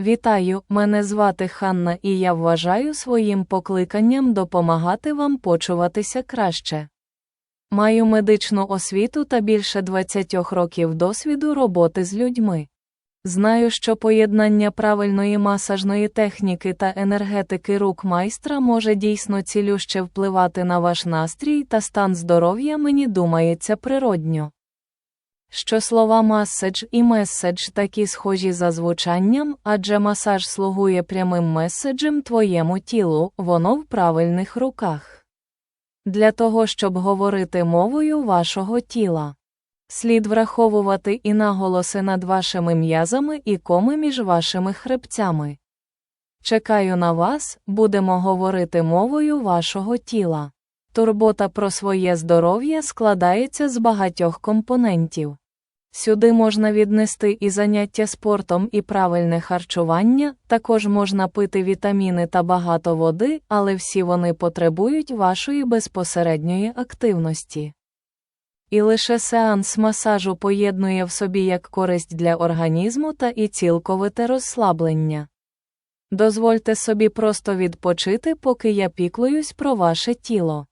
Вітаю, мене звати Ханна і я вважаю своїм покликанням допомагати вам почуватися краще. Маю медичну освіту та більше 20 років досвіду роботи з людьми. Знаю, що поєднання правильної масажної техніки та енергетики рук майстра може дійсно цілюще впливати на ваш настрій та стан здоров'я мені думається природньо. Що слова масседж і месседж такі схожі за звучанням, адже масаж слугує прямим меседжем твоєму тілу, воно в правильних руках. Для того, щоб говорити мовою вашого тіла. Слід враховувати і наголоси над вашими м'язами і коми між вашими хребцями. Чекаю на вас, будемо говорити мовою вашого тіла. Турбота про своє здоров'я складається з багатьох компонентів. Сюди можна віднести і заняття спортом, і правильне харчування, також можна пити вітаміни та багато води, але всі вони потребують вашої безпосередньої активності. І лише сеанс масажу поєднує в собі як користь для організму та і цілковите розслаблення. Дозвольте собі просто відпочити, поки я піклуюсь про ваше тіло.